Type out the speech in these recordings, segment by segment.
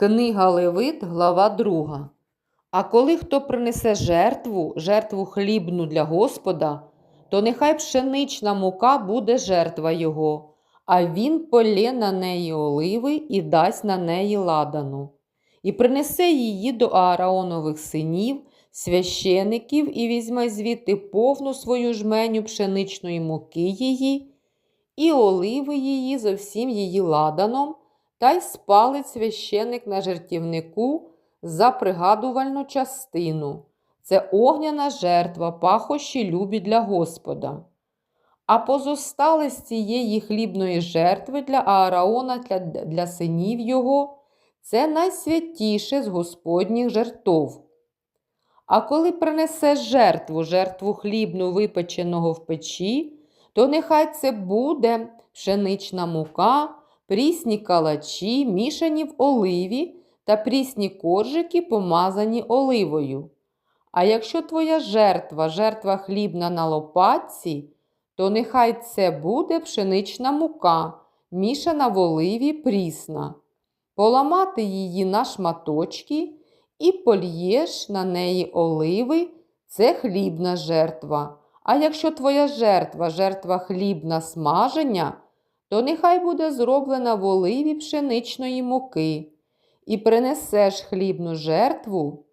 Книга Левит, глава 2. А коли хто принесе жертву, жертву хлібну для Господа, то нехай пшенична мука буде жертва його, а він полє на неї оливи і дасть на неї ладану. І принесе її до Ааронових синів, священиків, і візьме звідти повну свою жменю пшеничної муки її, і оливи її зо всім її ладаном, та й спалить священик на жертівнику за пригадувальну частину. Це огняна жертва, пахощі любі для Господа. А позостали з цієї хлібної жертви для Аараона для, для синів його, це найсвятіше з Господніх жертов. А коли принесеш жертву, жертву хлібну випеченого в печі, то нехай це буде пшенична мука, прісні калачі, мішані в оливі та прісні коржики, помазані оливою. А якщо твоя жертва, жертва хлібна на лопатці, то нехай це буде пшенична мука, мішана в оливі прісна. Поламати її на шматочки і польєш на неї оливи це хлібна жертва. А якщо твоя жертва, жертва хлібна смаження, то нехай буде зроблена в оливі пшеничної муки, і принесеш хлібну жертву,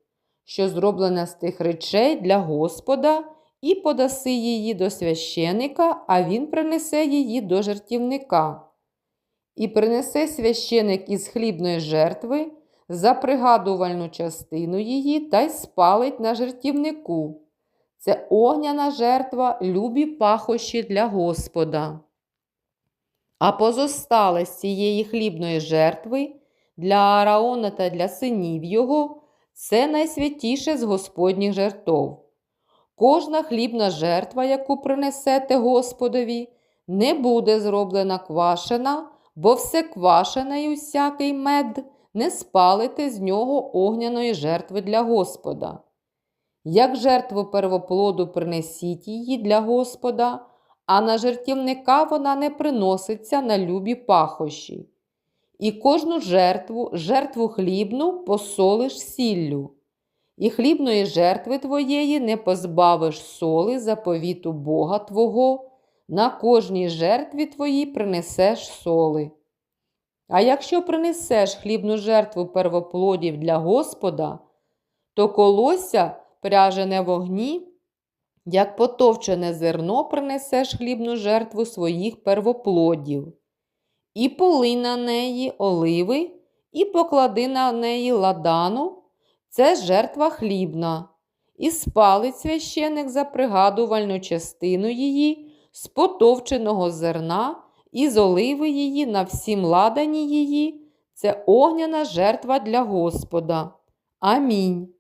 що зроблена з тих речей для Господа, і подаси її до священика, а він принесе її до жертівника. І принесе священик із хлібної жертви за пригадувальну частину її та й спалить на жертівнику. Це огняна жертва, любі пахощі для Господа. А позостале з цієї хлібної жертви для Аараона та для синів його це найсвятіше з Господніх жертов. Кожна хлібна жертва, яку принесете Господові, не буде зроблена квашена, бо все квашене і усякий мед не спалите з нього огняної жертви для Господа. Як жертву первоплоду принесіть її для Господа, а на жертівника вона не приноситься на любі пахощі. І кожну жертву, жертву хлібну посолиш сіллю, і хлібної жертви твоєї не позбавиш соли заповіту Бога Твого, на кожній жертві твоїй принесеш соли. А якщо принесеш хлібну жертву первоплодів для Господа, то колося пряжене в огні, як потовчене зерно принесеш хлібну жертву своїх первоплодів, і поли на неї оливи, і поклади на неї ладану, це жертва хлібна, і спалить священик за пригадувальну частину її з потовченого зерна і з оливи її на всім ладані її, це огняна жертва для Господа. Амінь.